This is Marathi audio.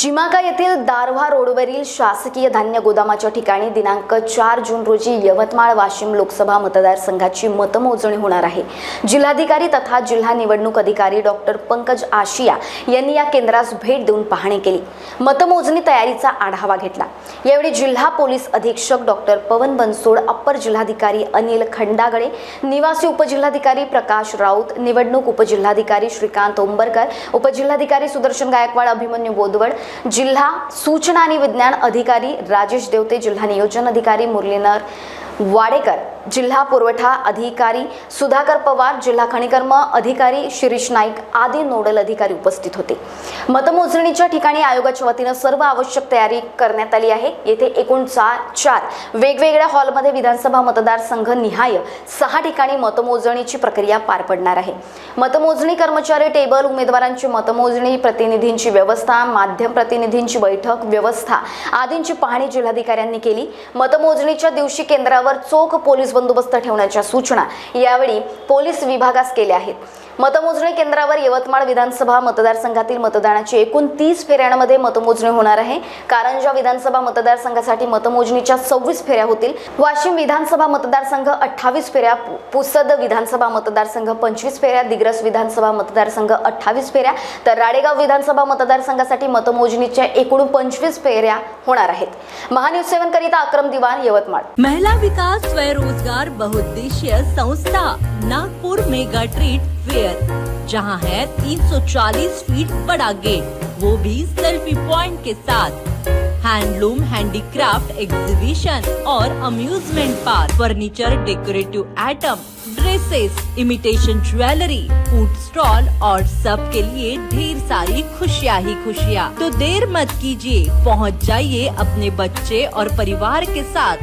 जिमाका येथील दारव्हा रोडवरील शासकीय धान्य गोदामाच्या ठिकाणी दिनांक चार जून रोजी यवतमाळ वाशिम लोकसभा मतदारसंघाची मतमोजणी होणार आहे. जिल्हाधिकारी तथा जिल्हा निवडणूक अधिकारी डॉक्टर पंकज आशिया यांनी या केंद्रास भेट देऊन पाहणी केली. मतमोजणी तयारीचा आढावा घेतला. यावेळी जिल्हा पोलीस अधीक्षक डॉक्टर पवन बनसोड अप्पर जिल्हाधिकारी अनिल खंडागळे निवासी उपजिल्हाधिकारी प्रकाश राऊत निवडणूक उपजिल्हाधिकारी श्रीकांत उंबरकर उपजिल्हाधिकारी सुदर्शन गायकवाड अभिमन्यू बोदवड जिल्हा सूचना आणि विज्ञान अधिकारी राजेश देवते जिल्हा नियोजन अधिकारी मुरलीधर वाडेकर जिल्हा पुरवठा अधिकारी सुधाकर पवार जिल्हा खनिकर्म अधिकारी शिरीष नाईक आदी नोडल अधिकारी उपस्थित होते. मतमोजणीच्या ठिकाणी आयोगाच्या वतीनं सर्व आवश्यक तयारी करण्यात आली आहे. येथे एकूण चार चार वेगवेगळ्या हॉलमध्ये विधानसभा मतदारसंघ निहाय सहा ठिकाणी मतमोजणीची प्रक्रिया पार पडणार आहे. मतमोजणी कर्मचारी टेबल उमेदवारांची मतमोजणी प्रतिनिधींची व्यवस्था माध्यम प्रतिनिधींची बैठक व्यवस्था आदींची पाहणी जिल्हाधिकाऱ्यांनी केली. मतमोजणीच्या दिवशी केंद्रावर चोख पोलीस बंदोबस्त ठेवण्याच्या सूचना यावेळी पोलीस विभागास केल्या आहेत. मतमोजणी केंद्रावर यवतमाळ विधानसभा मतदारसंघातील मतदानाची एकूण तीस फेऱ्यांमध्ये मतमोजणी होणार आहे. कारंजा विधानसभा मतदारसंघासाठी मतमोजणीच्या सव्वीस फेऱ्या होतील. वाशिम विधानसभा मतदारसंघ अठ्ठावीस फेऱ्या पुसद विधानसभा मतदारसंघ पंचवीस फेऱ्या दिग्रस विधानसभा मतदारसंघ अठ्ठावीस फेऱ्या. तर राडेगाव विधानसभा मतदारसंघासाठी मतमोजणीच्या एकूण पंचवीस फेऱ्या होणार आहेत. महान्यूज सेवन करिता अक्रम दिवान यवतमाळ. महिला विकास स्वयंरोजगार बहुउद्देशीय संस्था नागपूर मेगा ट्रीट फेयर जहाँ है 340 फीट बड़ा गेट वो भी सेल्फी पॉइंट के साथ। हैंडलूम हैंडीक्राफ्ट एग्जीबिशन और amusement park furniture decorative item dresses imitation jewellery food stall और सब के लिए ढेर सारी खुशियाँ ही खुशियाँ। तो देर मत कीजिए, पहुँच जाइए अपने बच्चे और परिवार के साथ।